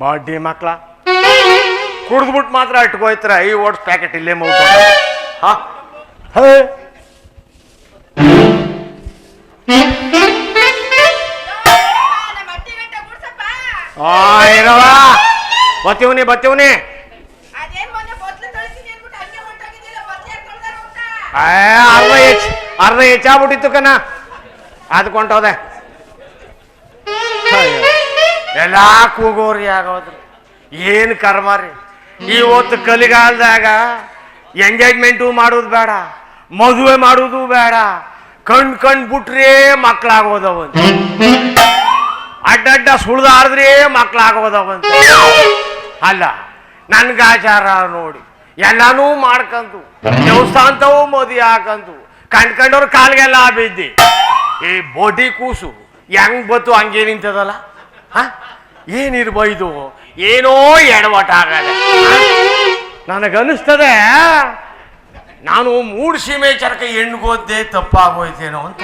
Body ಮಕ್ಳ. ಕುಡಿದ್ಬಿಟ್ಟು ಮಾತ್ರ ಇಟ್ಕೋಯ್ತಾರೆ I oats packet ಇಲ್ಲೇ ಮೌತ ಹಾ. ಹೇ. ಇರವ ಬತ್ತೀವ್ನಿ ಬತ್ತೀವ್ನಿ. ಅರ್ಧ ಹೆಚ್ಚ ಅರ್ಧ ಹೆಚ್ಚಾಗ್ಬಿಟ್ಟಿತ್ತು ಕಣ. ಅದು ಕೊಂಟೋದೆ ಎಲ್ಲ ಕೂಗೋರಿ ಆಗೋದ್ರಿ. ಏನು ಕರ್ಮ ರೀ? ಇವತ್ತು ಕಲಿಗಾಲದಾಗ ಎಂಗೇಜ್ಮೆಂಟು ಮಾಡೋದು ಬೇಡ, ಮದುವೆ ಮಾಡೋದು ಬೇಡ, ಕಣ್ ಕಣ್ ಬಿಟ್ರೆ ಮಕ್ಳಾಗೋದವಂತ. ಅಡ್ಡಡ್ಡ ಸುಳ್ದಾರ್ದ್ರೆ ಮಕ್ಕಳಾಗೋದವಂತ ಅಲ್ಲ, ನನ್ಗಾಚಾರ ನೋಡಿ, ಎಲ್ಲಾನು ಮಾಡ್ಕಂತು ದೇವಸ್ಥಾನದವು ಮದುವೆ ಹಾಕಂತು ಕಂಡ್ಕೊಂಡವ್ರ ಕಾಲ್ಗೆಲ್ಲ ಬಿದ್ದಿ. ಈ ಬೋಟಿ ಕೂಸು ಹೆಂಗ್ ಬತ್ತು ಹಂಗೆ ನಿಂತದಲ್ಲ? ಹ? ಏನಿರ್ಬೈದು? ಏನೋ ಎಡವಟ ಆಗದೆ. ನನಗನ್ನಿಸ್ತದೆ, ನಾನು ಮೂಡ್ ಸೀಮೆ ಚರಕ ಹೆಣ್ಗೋದ್ದೆ ತಪ್ಪಾಗೋಯ್ತೇನೋ ಅಂತ.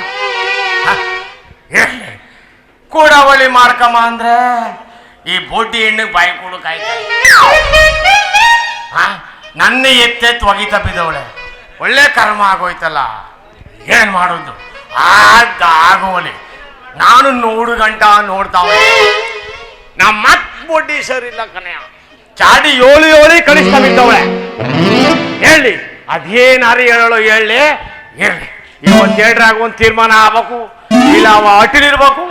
ಕೂಡವಳಿ ಮಾಡ್ಕಮ್ಮ ಅಂದ್ರೆ ಈ ಬೋಟಿ ಹೆಣ್ಣಿಗೆ ಬಾಯಿ ಕೊಡು ಹಾ, ನನ್ನ ಎತ್ತೆತ್ತು ಒಗಿತ ಬಿದ್ದವಳೆ ಒಳ್ಳೆ ಕರ್ಮ ಆಗೋಯ್ತಲ್ಲ. ಏನ್ ಮಾಡೋದು? ಆಗ ಆಗೋಲಿ ನಾನು ನೋಡು ಗಂಟ ನೋಡ್ತಾವೆ ನಮ್ಮ ಮತ್ ಬೊಡ್ಡಿ ಸರಿಲ್ಲ ಕನೆಯ ಚಾಡಿ ಏಳು ಏಳಿ ಕಳಿಸ್ತಾ ಬಿದ್ದವಳೆ. ಹೇಳಿ ಅದೇನಾರು ಹೇಳೋ ಹೇಳಿ? ಹೇಳಿ ಇವತ್ತು ಹೇಳ್ರಾಗ ಒಂದು ತೀರ್ಮಾನ ಆಗ್ಬೇಕು. ಇಲ್ಲ, ಅವ ಅಟ್ಟಿಲಿರ್ಬೇಕು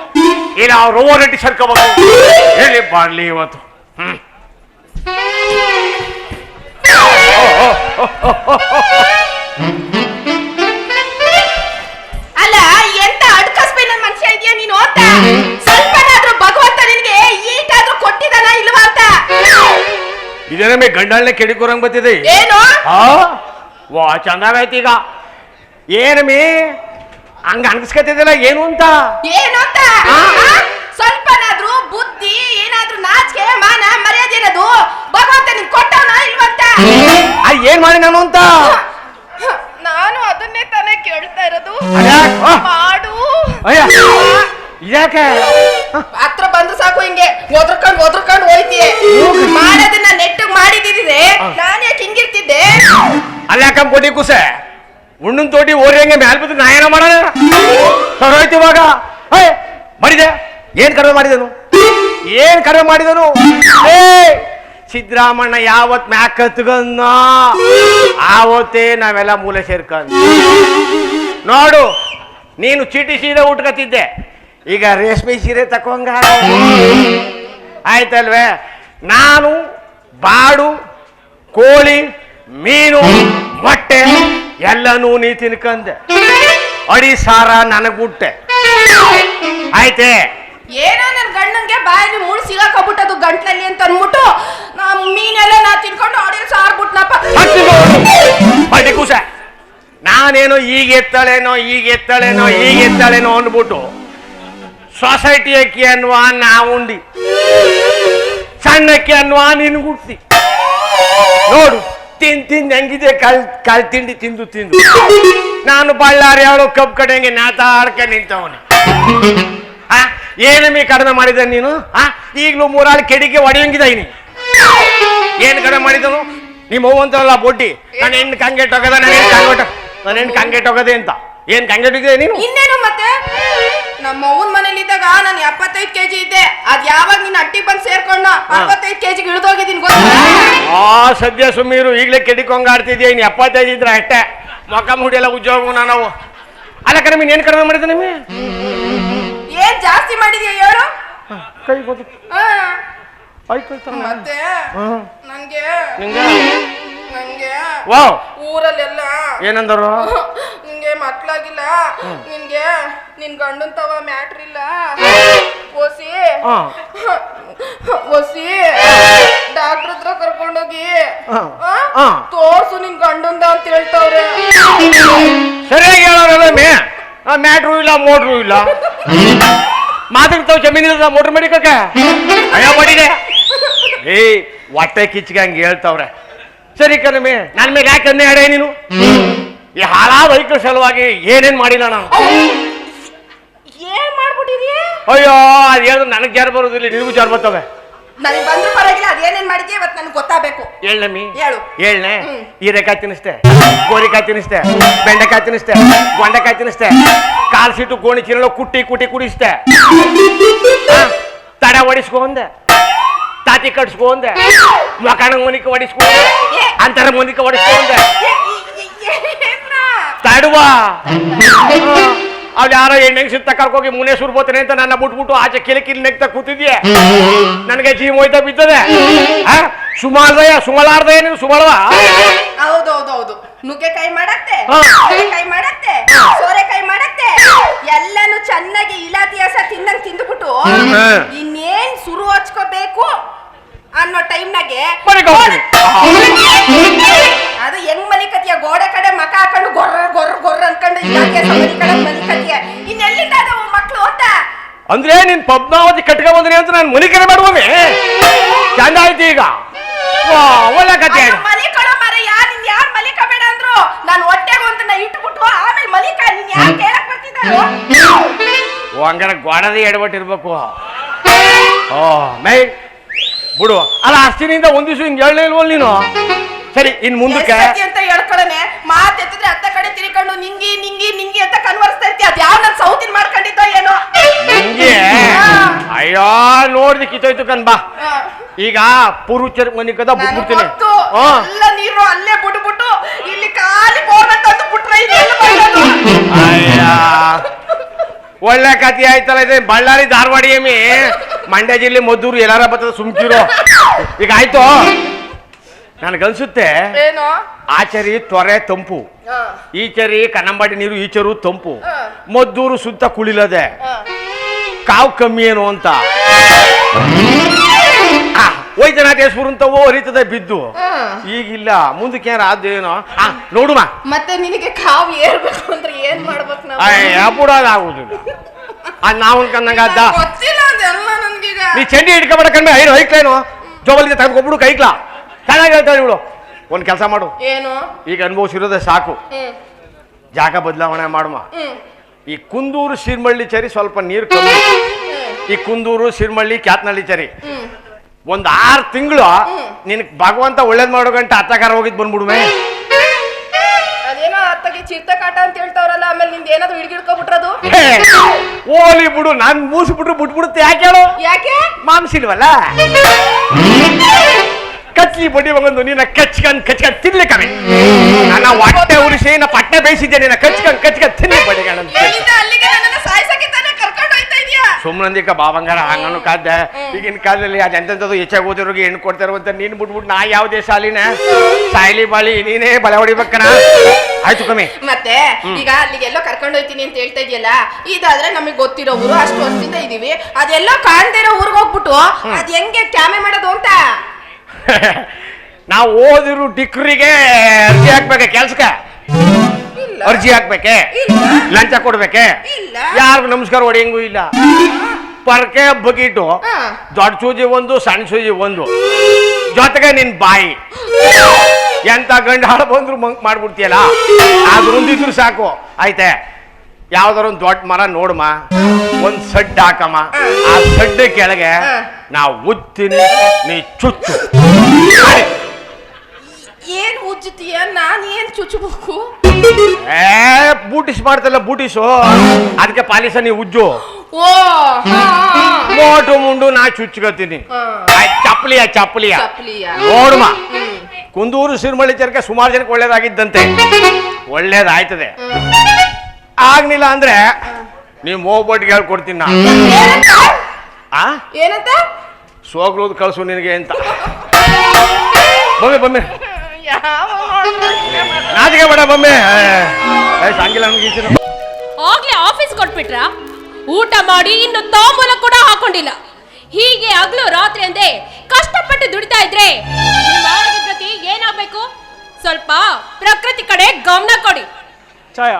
ಇಲ್ಲ ಅವ ರೋವರ್ ಅಟ್ಟಿ ಸರ್ಕೋಬೇಕು. ಹೇಳಿ ಬಾಡ್ಲಿ ಇವತ್ತು. ಹ್ಮ್. ಇದೇನಮ್ಮೆ ಕೆಡಿ ಕೆಡಿಕೋರಂಗ್ ಬತ್ತಿದೆ ಏನು? ಆ ವಾ ಚಂದಾಗೈತಿ ಈಗ. ಏನಮ್ಮಿ? ಹಂಗ ಅನ್ಸ್ಕತಿದಿಲ್ಲ ಏನು ಅಂತ? ಏನು ಅಂತ? ಆ? ಸ್ವಲ್ಪನಾದ್ರೂ ಬುದ್ಧಿ ಏನಾದ್ರೂ ನಾಚಿಕೆ ಮಾನ ಮರ್ಯಾದೆ ಇರೋದು ಭಗವಂತ ನಿನ್ ಕೊಟ್ಟವನ ಇಲ್ವಂತ ಏನ್ ಮಾಡಿ ನಾನು ಅಂತ? ನಾನು ಅದನ್ನೇ ತಾನೇ ಕೇಳ್ತಾ ಇರೋದು. ಅದ್ಯಾಕ್? ಆ? ಮಾಡು. ಅಯ್ಯ. ಯಾಕೆ? ಹತ್ರ ಬಂದು ಸಾಕು ಹಿಂಗೆ. ಒದ್ರಕೊಂಡು ಒದ್ರಕೊಂಡು ಹೋಯ್ತಿಯೇ. ಮಾಡೋದನ್ನ ನೆಟ್ಟಗ್ ಮಾಡಿದಿದೆ ನಾನು ಯಾಕೆ ಹಿಂಗಿರ್ತಿದ್ದೆ ಅಲ್ಯಾಕಮ್ ಕೊಡಿ ಕುಸೆ? ಉಣ್ಣನ್ ತೋಟಿ ಓರಿಯಂಗೆ ಮ್ಯಾಲ್ ಬಿದ್ದು ನಾ ಏನೋ ಮಾಡೋಣ? ಸರೋಯ್ತು ಇವಾಗ. ಹೇ ಮಾಡಿದೆ. ಏನ್ ಕಡಿಮೆ ಮಾಡಿದನು? ಏನ್ ಕಡಿಮೆ ಮಾಡಿದನು? ಏ ಸಿದ್ದರಾಮಣ್ಣ ಯಾವತ್ ಮ್ಯಾಕ್ ಹತ್ಕಂದ ಆವತ್ತೇ ನಾವೆಲ್ಲ ಮೂಲೆ ಸೇರ್ಕಂದ್ ನೋಡು ನೀನು ಚೀಟಿ ಸೀರೆ ಉಟ್ಕತಿದ್ದೆ ಈಗ ರೇಷ್ಮೆ ಸೀರೆ ತಕೊಂಗ ಆಯ್ತಲ್ವೇ? ನಾನು ಬಾಡು ಕೋಳಿ ಮೀನು ಮೊಟ್ಟೆ ಎಲ್ಲನೂ ನೀ ತಿನ್ಕಂದೆ. ಅಡಿ ಸಾರ ನನಗುಟ್ಟೆ ಆಯ್ತೆ? ಏನೋ ನನ್ನ ಗಂಡಂಗೆ ಬಾಯಲ್ಲಿ ಮುಳ್ ಅದು ಗಂಟ್ಲಲ್ಲಿ ಅಂತ ಅಂದ್ಬಿಟ್ಟು ನಾ ಮೀನೆಲ್ಲ ನಾ ತಿನ್ಕೊಂಡು ಅಡಿಗೆ ಸಾರ್ಬಿಟ್ನಪ್ಪ ಬಡ್ಡಿ ಕುಸ. ನಾನೇನೋ ಈಗ ಎತ್ತಳೇನೋ ಈಗ ಎತ್ತಳೇನೋ ಈಗ ಎತ್ತಳೇನೋ ಅಂದ್ಬಿಟ್ಟು ಸೊಸೈಟಿ ಅಕ್ಕಿ ಅನ್ನುವ ನಾ ಉಂಡಿ. ಸಣ್ಣಕ್ಕಿ ಅನ್ನುವ ನೀನು ಗುಡ್ತಿ ನೋಡು ತಿಂದು ತಿಂದು ಹೆಂಗಿದೆ, ಕಲ್ ಕಲ್ ತಿಂಡಿ ತಿಂದು ತಿಂದು. ನಾನು ಬಳ್ಳಾರಿ ಅವಳು ಕಬ್ಬು ಕಡೆಗೆ ನೇತಾಡ್ಕ ನಿಂತವನು. ಆ ಏನಮ್ಮಿ ಕಡಿಮೆ ಮಾಡಿದ ನೀನು? ಆ, ಈಗಲೂ ಮೂರಾಳು ಕೆಡಿಗೆ ಹೊಡೆಯಂಗಿದ್ದೀನಿ ಏನು ಕಡಿಮೆ ಮಾಡಿದನು? ನಿಮ್ಮ ಅವ್ವಂತರಲ್ಲ ಬೊಡ್ಡಿ, ನನ್ನ ಹೆಣ್ಣು ಕಂಗೆಟ್ಟೋಗದ ನಾನು ಹೆಣ್ಣು ಕಂಗೆಟ ನನ್ನ ಹೆಣ್ಣು ಕಂಗೆಟ್ಟೋಗದೆ ಅಂತ. ಏನು ಕಂಗೆಟ್ಟಿದೆ ನೀನು? ಇನ್ನೇನು ಮತ್ತೆ? ನಮ್ಮ ಅವ್ವನ ಮನೇಲಿ ಇದ್ದಾಗ ನಾನು ಎಪ್ಪತ್ತೈದು ಕೆಜಿ ಇದ್ದೆ. ಅದ್ ಯಾವಾಗ ನೀನ್ ಅಟ್ಟಿ ಬಂದ್ ಸೇರ್ಕೊಂಡ ಅರವತ್ತೈದು ಕೆಜಿಗೆ ಇಳಿದೋಗಿದ್ದೀನಿ ಗೊತ್ತಾ? ಆ ಸದ್ಯ ಸುಮ್ಮೀರು ಈಗಲೇ ಕೆಡಿಕೊಂಗಾಡ್ತಿದ್ಯಾ ಇನ್ನು ಎಪ್ಪತ್ತೈದು ಇದ್ರೆ ಅಷ್ಟೇ. ಮೊಕ್ಕ ಮುಡಿ ಎಲ್ಲ ಉದ್ಯೋಗ ನಾವು. ಅಲ್ಲ ಕಡಿಮೆ ಏನು ಕಡಿಮೆ ಮಾಡಿದೆ ನಿಮಗೆ? ಏನ್ ಜಾಸ್ತಿ ಮಾಡಿದ್ಯಾ ಯಾರು ಕೈ ಗೊತ್ತು ಆಯ್ತು ಮತ್ತೆ. ನನ್ಗೆ ನಿಂಗೆ ನನ್ಗೆ ವಾವ್. ಊರಲ್ಲೆಲ್ಲ. ಏನಂದರು? ನಿಂಗೆ ಮಕ್ಳಾಗಿಲ್ಲ ನಿನ್ಗೆ ನಿನ್ ಗಂಡನ್ ತವ ಮ್ಯಾಟ್ರ್ ಇಲ್ಲ. ಓಸಿ. ಓಸಿ. ಡಾಕ್ಟರ್ ಹತ್ರ ಕರ್ಕೊಂಡೋಗಿ. ಹಾ. ತೋರ್ಸು ನಿನ್ ಗಂಡಂದ ಅಂತ ಹೇಳ್ತಾವ್ರೆ. ಸರಿಯಾಗಿ ಹೇಳೋರಲ್ಲ ಮೇ. ಮ್ಯಾಟ್ರು ಇಲ್ಲ ಮೋಟ್ರು ಇಲ್ಲ. ಮಾತಾಡ್ತಾವ್ ಜಮೀನಿಲ್ಲ ಮೋಟ್ರ್ ಮಾಡಿಕಕ್ಕೆ? ಅಯ್ಯ ಮಾಡಿದೆ. ಏಯ್ ಹೊಟ್ಟೆ ಕಿಚ್ಗೆ ಹಂಗೆ ಹೇಳ್ತಾವ್ರೆ. ಸರಿ ಕಣಮೆ ನನ್ ಮೇಲೆ ಯಾಕೆ ಅನ್ನೇ ಹೇಳೇ ನೀನು? ಈ ಹಾಳಾದ ವೈಕಲ್ ಸಲುವಾಗಿ ಏನೇನ್ ಮಾಡಿಲ್ಲ ನಾನು? ಏನ್ ಮಾಡ್ಬಿಟ್ಟಿದೀಯ? ಅಯ್ಯೋ ಅದು ಹೇಳಿದ್ರೆ ನನಗೆ ಜಾರ್ ಬರೋದಿಲ್ಲ ನಿನಗೂ ಜಾರು ಬರ್ತವೆ? ನನಗೆ ಬಂದ್ರು ಪರವಾಗಿಲ್ಲ ಅದೇನೇನ್ ಮಾಡಿದ್ಯಾ ಇವತ್ತು ನನಗೆ ಗೊತ್ತಾಗಬೇಕು. ಹೇಳ್ನಮ್ಮಿ ಹೇಳು. ಹೇಳನೆ. ಹೀರೆಕಾಯಿ ತಿನ್ನಿಸ್ತೆ ಗೋರಿಕಾಯಿ ತಿನ್ನಿಸ್ತೆ ಬೆಂಡೆಕಾಯಿ ತಿನ್ನಿಸ್ತೆ ಗೊಂಡೆಕಾಯಿ ತಿನ್ನಿಸ್ತೆ ಕಾಲ್ ಸೀಟು ಗೋಣಿ ಚೀರಳು ಕುಟ್ಟಿ ಕುಟ್ಟಿ ಕುಡಿಸ್ತೆ ತಡ ಹೊಡಿಸ್ಕೊಂಡೆ ತಾತಿ ಕಟ್ಸ್ಕೊಂಡೆ ಮಕಾಣ ಮನಿಕ ಹೊಡಿಸ್ಕೊಂಡೆ ಅಂತರ ಮನಿಕ ಹೊಡಿಸ್ಕೊಂಡೆ ತಡುವ. ಅವ್ಳು ಯಾರೋ ಹೆಣ್ಣೆಂಗ್ ಸುತ್ತ ಕರ್ಕೋಗಿ ಮುನೇಶ್ವರ್ ಬೋತನೆ ಅಂತ ನನ್ನ ಬಿಟ್ಬಿಟ್ಟು ಆಚೆ ಕಿಲಕಿಲ್ ನೆಗ್ತಾ ಕೂತಿದ್ಯೆ? ನನಗೆ ಜೀವ ಹೋಯ್ತಾ ಬಿದ್ದದೆ? ಸುಮಾರ್ದಯ ಸುಮಲಾರ್ದಯ ನೀನು ಸುಮಳವ? ಹೌದೌದೌದು. ನುಗ್ಗೆಕಾಯಿ ಮಾಡತ್ತೆ. ಕೈ ಮಾಡತ್ತೆ ಸೋರೆಕಾಯಿ ಮಾಡತ್ತೆ. ಎಲ್ಲಾನು ಚೆನ್ನಾಗಿ ಇಲಾತಿಯಾಸ ತಿಂದಂಗ್ ತಿಂದ್ಬಿಟ್ಟು. ಇನ್ನೇನ್ ಸುರು ಹಚ್ಕೋಬೇಕು? ಅನ್ನೋ ಟೈಮ್ನಾಗೆ ಮನೆಗೆ ಅದು ಹೆಂಗ್ ಮಲಿಕತಿಯ? ಗೋಡೆ ಕಡೆ ಮಕ ಹಾಕೊಂಡು ಗೊರ್ರ ಗೊರ್ರ ಗೊರ್ರ ಅನ್ಕೊಂಡು ಇಲಾಖೆ ಮನಿ ಕಡೆ ಮಲಿಕತಿಯ? ಇನ್ನೆಲ್ಲಿಂದ ಅದಾವ ಮಕ್ಳು ಅಂತ ಅಂದ್ರೆ ನಿನ್ ಪದ್ಮಾವತಿ ಕಟ್ಕೊ ಬಂದ್ರಿ ಅಂತ ನಾನು ಮನಿ ಕರೆ ಮಾಡುವ ಚಂದ ಆಯ್ತು ಈಗ. ವಾ, ಒಳ್ಳೆ ಕತೆ ಹಂಗಾರ ಮಲಿಕೊಳ್ಳೋ ಮರ ಯಾರ್ ನಿನ್ ಯಾರ್ ಮಲಿಕ ಬೇಡ ಅಂದ್ರು? ನಾನು ಹೊಟ್ಟೆಗೆ ಒಂದನ್ನ ಇಟ್ಬಿಟ್ಟು ಆಮೇಲೆ ಮಲಿಕ ನೀನ್ ಯಾರ್ ಕೇಳಕ್ ಬರ್ತಿದ್ದಾರೋ? ಹಂಗಾರೆ ಗೋಡದ ಎಡವಟ್ಟಿರ್ಬೇಕು ಓ ಮೈ ಬಿಡು. ಅಲ್ಲ ಅಷ್ಟಿನಿಂದ ಒಂದ್ ದಿವಸ ಹಿಂಗ್ ಹೇಳಲಿಲ್ವಲ್ ನೀನು? ಸರಿ ಇನ್ ಮುಂದಕ್ಕೆ ಎಷ್ಟ್ ಸತಿ ಅಂತ ಹೇಳ್ಕೊಳನೆ? ಮಾತ್ ಎತ್ತಿದ್ರೆ ಅತ್ತ ಕಡೆ ತಿರ್ಕೊಂಡು ನಿಂಗಿ ನಿಂಗಿ ನಿಂಗಿ ಅಂತ ಕನ್ವರ್ಸ್ತಾ ಇರ್ತೀಯ? ಅದ್ ಯಾವ ನನ್ ಸೌತಿನ ಮಾಡ್ಕೊಂಡಿದ್ದೋ ಏನೋ? ನಿಂಗೆ? ಅಯ್ಯೋ ನೋಡ್ದಿ ಕಿತ್ತೋಯ್ತು ಕಣ್ ಬಾ. ಈಗ ಪುರುಚರ್ ಮನಿ ಕದ ನನಗ್ ಬಿಟ್ಬಿಡ್ತೀನಿ. ಗೊತ್ತು. ಎಲ್ಲ ನೀರು ಅಲ್ಲೇ ಬಿಟ್ಬಿಟ್ಟು ಇಲ್ಲಿ ಖಾಲಿ ಬೋರ್ನ ಅಂತ ಬಿಟ್ರೆ ಅಯ್ಯ. ಒಳ್ಳೆ ಕತೆ ಆಯ್ತಲ್ಲ ಇದೆ ಬಳ್ಳಾರಿ ಧಾರವಾಡ ಎಮ್ಮಿ. ಮಂಡ್ಯ ಜಿಲ್ಲೆ ಮದ್ದೂರು ಎಲ್ಲಾರ ಬರ್ತದ ಸುಮ್ಕಿರೋ. ಈಗ ಆಯ್ತು. ನನಗನ್ಸುತ್ತೆ ಏನೋ? ಆಚರಿ ತೊರೆ ತಂಪು. ಈಚರಿ ಕನ್ನಂಬಾಡಿ ನೀರು ಈಚರು ತಂಪು. ಮದ್ದೂರು ಸುತ್ತ ಕುಳಿಲದೆ. ಕಾವು ಕಮ್ಮಿ ಏನು ಅಂತ? ಆ, ಅಂತ ಓ ಹರಿತದೆ ಬಿದ್ದು. ಈಗ ಈಗಿಲ್ಲ. ಮುಂದಕ್ಕೆ ಏನಾರ ಏನು. ನೋಡುಮ. ಮತ್ತೆ ನಿನಗೆ ಕಾವು ಏರ್ಬೇಕು ಅಂದ್ರೆ ಏನ್ ಮಾಡ್ಬೇಕು ನಾವು? ಅಯ್ಯ ಬಿಡೋದಾಗುದಿಲ್ಲ ಅದ್ ನಾವು ಅದ್ದ. ನನ್ಗೀಗ. ನೀ ಚಂಡಿ ಹಿಡ್ಕೊಬೇಡ ಕಣ್ಮೆ. ಐದು ಹೊಯ್ಕ್ಲೇನು ಜೋಬಲ್ಗೆ ತೆಗೆದ್ಕೊಬಿಡು ಕೈಕ್ಲಾ. ಚೆನ್ನಾಗಿ ಹೇಳ್ತಾರೆ ಇವಳು. ಒಂದು ಕೆಲಸ ಮಾಡು. ಏನು? ಈಗ ಅನುಭವಿಸಿರೋದೇ ಸಾಕು. ಜಾಗ ಬದಲಾವಣೆ ಮಾಡುವ ಈ ಕುಂದೂರು ಶಿರ್ಮಳ್ಳಿ ಚರಿ ಸ್ವಲ್ಪ ನೀರು ಕಮ್ಮಿ. ಈ ಕುಂದೂರು ಶಿರ್ಮಳ್ಳಿ ಕ್ಯಾತ್ನಳ್ಳಿ ಚರಿ. ಒಂದ್ ಆರು ತಿಂಗಳು ನಿನಗೆ ಭಗವಂತ ಒಳ್ಳೇದ್ ಮಾಡೋ ಗಂಟ ಅತ್ತಕಾರ ಹೋಗಿದ್ ಬಂದ್ಬಿಡುವೆ ಅದೇನೋ ಅತ್ತಗೆ ಚಿರ್ತ ಕಾಟ ಅಂತ ಹೇಳ್ತಾವ್ರಲ್ಲ ಆಮೇಲೆ ನಿಂದ ಏನಾದ್ರು ಹಿಡ್ಗಿಡ್ಕೊಬಿಟ್ರದು? ಓಲಿ ಬಿಡು ನಾನ್ ಮೂಸ್ಬಿಟ್ರು ಬಿಟ್ಬಿಡುತ್ತೆ ಯಾಕೆ ಹೇಳು? ಯಾಕೆ? ಮಾಂಸಿಲ್ವಲ್ಲ? ಕಚ್ಚಿ ಬಡಿ ಬಂದು ನಿನ್ನ ಕಚ್ಕಂಡ್ ಕಚ್ಕಂಡ್ ತಿನ್ಲಿಕ್ಕವೆ. ನನ್ನ ಹೊಟ್ಟೆ ಉರಿಸಿ ನಾ ಪಟ್ಟೆ ಬೇಯಿಸಿದ್ದೆ ನಿನ್ನ ಕಚ್ಕಂಡ್ ಕಚ್ಕಂಡ್ ತಿನ್ಲಿ ಬಡಿಗಳಂತ. ಅಲ್ಲಿಗೆ ನನ್ನನ್ನ ಕರ್ಕೊಂಡು ಸುಮ್ನಂದಿಕ ಬಾಬಂಗಾರ ಹಂಗನು ಕಾದ ಈಗಿನ ಕಾಲದಲ್ಲಿ ಅದು ಎಂತೆಂಥದ್ದು ಹೆಚ್ಚಾಗಿ ಓದಿರೋಗಿ ಹೆಣ್ಣು ಕೊಡ್ತಾರಂತ ನೀನ್ ಬಿಟ್ಬಿಟ್ಟು ನಾ ಯಾವುದೇ ಶಾಲಿನ ಸಾಯಿಲಿ ಬಾಳಿ ನೀನೇ ಬಲ ಹೊಡಿಬೇಕನ? ಆಯ್ತು ಕಮ್ಮಿ. ಮತ್ತೆ ಈಗ ಅಲ್ಲಿಗೆಲ್ಲೋ ಕರ್ಕೊಂಡು ಹೋಯ್ತೀನಿ ಅಂತ ಹೇಳ್ತಾ ಇದೆಯಲ್ಲ ಇದಾದ್ರೆ ನಮಗೆ ಗೊತ್ತಿರೋ ಊರು ಅಷ್ಟು ವರ್ಷದಿಂದ ಇದೀವಿ. ಅದೆಲ್ಲೋ ಕಾಣ್ದೇ ಇರೋ ಊರಿಗೆ ಹೋಗ್ಬಿಟ್ಟು ಅದ್ ಹೆಂಗೆ ಕ್ಯಾಮೆ ಮಾಡೋದು ಅಂತ? ನಾವು ಓದಿರೋ ಡಿಗ್ರಿಗೆ ಅರ್ಜಿ ಹಾಕ್ಬೇಕ ಕೆಲ್ಸಕ್ಕೆ? ಅರ್ಜಿ ಹಾಕ್ಬೇಕೆ? ಲಂಚ ಕೊಡ್ಬೇಕೆ. ಯಾರಿಗೂ ನಮಸ್ಕಾರ ಹೊಡೆಯಂಗೂ ಇಲ್ಲ? ಪರ್ಕೆ ಬಕೀಟು ದೊಡ್ಡ ಸೂಜಿ ಒಂದು ಸಣ್ಣ ಸೂಜಿ ಒಂದು. ಜೊತೆಗೆ ನಿನ್ ಬಾಯಿ. ಎಂತ ಗಂಡ ಹಾಳು ಬಂದ್ರು ಮಂಕ್ ಮಾಡ್ಬಿಡ್ತೀಯಲ್ಲ? ಅದು ಒಂದಿದ್ರು ಸಾಕು. ಆಯ್ತೆ? ಯಾವ್ದಾರ ಒಂದು ದೊಡ್ಡ ಮರ ನೋಡಮ್ಮ ಒಂದ್ ಸಡ್ ಹಾಕಮ್ಮ. ಆ ಸಡ್ಡ ಕೆಳಗೆ. ನಾ ಉತ್ತೀನಿ ನೀ ಚುಚ್ಚು. ಏನ್ ಉಜ್ಜುತ್ತೀಯ ನಾನು ಏನ್ ಚುಚ್ಚಬೇಕು? ಏ ಬೂಟಿಸ್ ಮಾಡ್ತಲ್ಲ ಬೂಟಿಸು. ಅದಕ್ಕೆ ಪಾಲಿಸ ನೀ ಉಜ್ಜು. ಓ ಹಾ, ಹಾ. ಮೋಟು ಮುಂಡು ನಾ ಚುಚ್ಕೋತೀನಿ ಆ, ಚಪ್ಪಲಿಯ ಚಪ್ಪಲಿಯ. ಚಪ್ಲಿಯ ನೋಡುಮ. ಕುಂದೂರು ಸಿರಿಮಳ್ಳಿ ಚರ್ಕೆ ಸುಮಾರು ಜನಕ್ಕೆ ಒಳ್ಳೇದಾಗಿದ್ದಂತೆ. ಒಳ್ಳೇದಾಯ್ತದೆ. ಆಗ್ಲಿಲ್ಲ ಅಂದ್ರೆ ನೀವು ಹೋಗ್ಬಿಟ್ಟು ಹೇಳ್ಕೊಡ್ತೀನಿ ನಾ. ಏನಂತ? ಆ? ಏನಂತ? ಸೋಗ್ಲೋದು ಕಳ್ಸು ನಿನಗೆ ಅಂತ. ಬಮ್ಮಿ ಬಮ್ಮೆ ನಾಚಿಕೆ ಬೇಡ ಬೊಮ್ಮೆ. ಸಾಂಗಿಲ್ಲ ನಮ್ಗೆ ಆಗ್ಲೇ ಆಫೀಸ್ ಕೊಟ್ಬಿಟ್ರ? ಊಟ ಮಾಡಿ ಇನ್ನು ತಾಂಬೂಲ ಕೂಡ ಹಾಕೊಂಡಿಲ್ಲ. ಹೀಗೆ ಹಗ್ಲು ರಾತ್ರಿ ಅಂದೆ ಕಷ್ಟಪಟ್ಟು ದುಡಿತಾ ಇದ್ರೆ ನಿಮ್ಮ ಆರೋಗ್ಯ ಏನಾಗ್ಬೇಕು? ಸ್ವಲ್ಪ ಪ್ರಕೃತಿ ಕಡೆ ಗಮನ ಕೊಡಿ. ಛಾಯಾ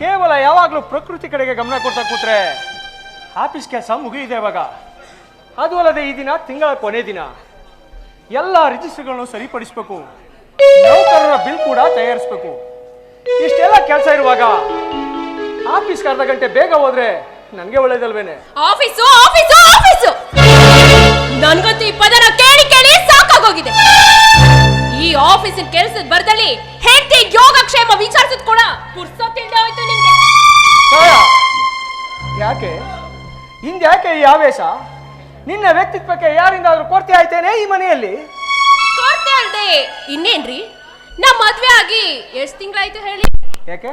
ಕೇವಲ ಯಾವಾಗಲೂ ಪ್ರಕೃತಿ ಕಡೆಗೆ ಗಮನ ಕೊಡ್ತಾ ಕೂತ್ರೆ ಆಫೀಸ್ ಕೆಲಸ ಮುಗಿಯಿದೆ ಇವಾಗ. ಅದು ಅಲ್ಲದೆ ಈ ದಿನ ತಿಂಗಳ ಕೊನೆ ದಿನ. ಎಲ್ಲ ರಿಜಿಸ್ಟರ್ಗಳನ್ನು ಸರಿಪಡಿಸಬೇಕು. ನೌಕರರ ಬಿಲ್ ಕೂಡ ತಯಾರಿಸಬೇಕು. ಇಷ್ಟೆಲ್ಲ ಕೆಲಸ ಇರುವಾಗ ಆಫೀಸ್ ಅರ್ಧ ಗಂಟೆ ಬೇಗ ಹೋದ್ರೆ ನನಗೆ ಒಳ್ಳೇದಲ್ವೇನೆ? Office office office! ನನ್ಗಂತೂ ಈ ಪದನ ಕೇಳಿ ಕೇಳಿ ಸಾಕಾಗೋಗಿದೆ. ಈ ಆಫೀಸಿನ ಕೆಲಸದ ಬರದಲ್ಲಿ ಹೆಂಡತಿ ಯೋಗಕ್ಷೇಮ ವಿಚಾರಿಸಿದ್ ಕೂಡ ಪುರ್ಸೊತ್ತಿಲ್ದೆ ಹೋಯ್ತು ನಿಮ್ಗೆ ಯಾಕೆ? ಹಿಂದ್ಯಾಕೆ ಈ ಆವೇಶ? ನಿನ್ನ ವ್ಯಕ್ತಿತ್ವಕ್ಕೆ ಯಾರಿಂದಾದ್ರೂ ಕೊರತೆ ಆಯ್ತೇನೆ ಈ ಮನೆಯಲ್ಲಿ? ಕೊರತೆ ಅಲ್ದೆ ಇನ್ನೇನ್ರಿ? ನಮ್ಮ ಮದ್ವೆ ಆಗಿ ಎಷ್ಟು ತಿಂಗಳಾಯ್ತು ಹೇಳಿ? ಯಾಕೆ?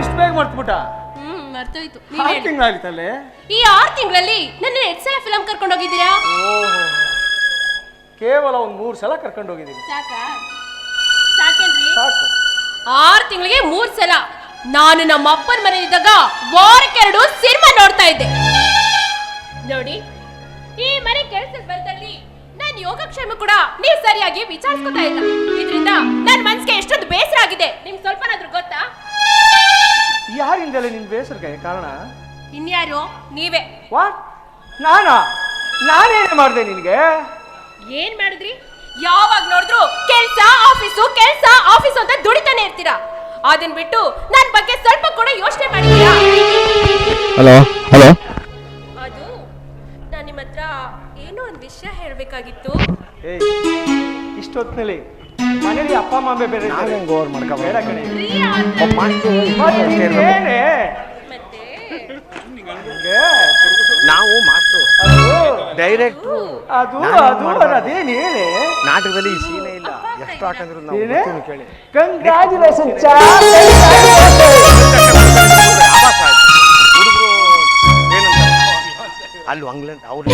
ಇಷ್ಟು ಬೇಗ ಮರ್ತ್ಬಿಟ್ಟ? ಹ್ಮ್ ಮರ್ತೋಯ್ತು. ನೀವ್ ಆರು ಹೇಳಿ. ತಿಂಗಳಾಗಿತ್ತಲ್ಲೇ ಈ ಆರು ತಿಂಗಳಲ್ಲಿ ನನ್ನ ಎಷ್ಟ್ ಸಲ ಫಿಲಂ ಕರ್ಕೊಂಡು ಹೋಗಿದ್ದೀರಾ ಓಹೋ. ಕೇವಲ ಒಂದು ಮೂರು ಸಲ ಕರ್ಕೊಂಡು ಹೋಗಿದ್ದೀನಿ ಸಾಕಾ? ಸಾಕೇನ್ರಿ? ಸಾಕು. ಆರು ತಿಂಗಳಿಗೆ ಮೂರ್ ಸಲ. ನಾನು ನಮ್ಮ ಅಪ್ಪನ ವಾರಕ್ಕೆ ವಾರಕ್ಕೆರಡು ಸಿನಿಮಾ ನೋಡ್ತಾ ಇದ್ದೆ. ನೋಡಿ ಈ ಮನೆ ಕೆಲಸದ ಬರದಲ್ಲಿ ನನ್ನ ಯೋಗಕ್ಷೇಮ ಕೂಡ ನೀವು ಸರಿಯಾಗಿ ವಿಚಾರಿಸ್ಕೊತಾ ಇಲ್ಲ. ಇದರಿಂದ ನನ್ನ ಮನಸ್ಸಿಗೆ ಎಷ್ಟೊಂದು ಬೇಸರ ಆಗಿದೆ. ನಿಮ್ಗೆ ಸ್ವಲ್ಪನಾದ್ರೂ ಗೊತ್ತಾ? ಯಾರಿಂದಲೇ ನಿನ್ ಬೇಸರಕ್ಕೆ ಕಾರಣ? ಇನ್ಯಾರು? ನೀವೇ. ವಾಟ್? ನಾನಾ? ನಾನೇನು ಮಾಡಿದೆ ನಿನಗೆ? ಏನ್ ಮಾಡಿದ್ರಿ? ಯಾವಾಗ ನೋಡಿದ್ರು ಕೆಲ್ಸ ಆಫೀಸು ಕೆಲ್ಸ ಆಫೀಸು ಅಂತ ದುಡಿತಾನೆ ಇರ್ತೀರಾ? ಅದನ್ ಬಿಟ್ಟು ನನ್ ಬಗ್ಗೆ ಸ್ವಲ್ಪ ಕೂಡ ಯೋಚನೆ ಮಾಡಿದ್ದೀರಾ? ಹಲೋ ಹಲೋ ವಿಷಯ ಹೇಳ್ಬೇಕಾಗಿತ್ತು ಏಯ್ ಇಷ್ಟೊತ್ತಿನಲ್ಲಿ ಮನೇಲಿ ಅಪ್ಪ ಅಮ್ಮ ಬೇರೆ ಇದ್ದಾರೆ. ನಾನ್ ಹೆಂಗ್ ಓವರ್ ಮಾಡ್ಕೊಬಾರ್ದು? ಬೇಡ ಕಣೆ ಮತ್ತೆ ನಾವು ಮಾಸ್ಟ್ರು ಅದು ಡೈರೆಕ್ಟ್ರು ಅದು ಅದು ಮಾಡ್ಬಾರ್ದು. ಅದೇನು ಹೇಳಿ ನಾಟಕದಲ್ಲಿ ಈ ಸೀನೇ ಇಲ್ಲ ಎಷ್ಟು ಹಾಕಂದ್ರು ನಾವು ಏನೇ ಗೊತ್ತೂನು ಕೇಳಿ ಕಂಗ್ರಾಚುಲೇಷನ್ ಹುಡುಗರು ಅಲ್ಲಿ ಹಂಗ್ಲಂತ ಅವ್ರು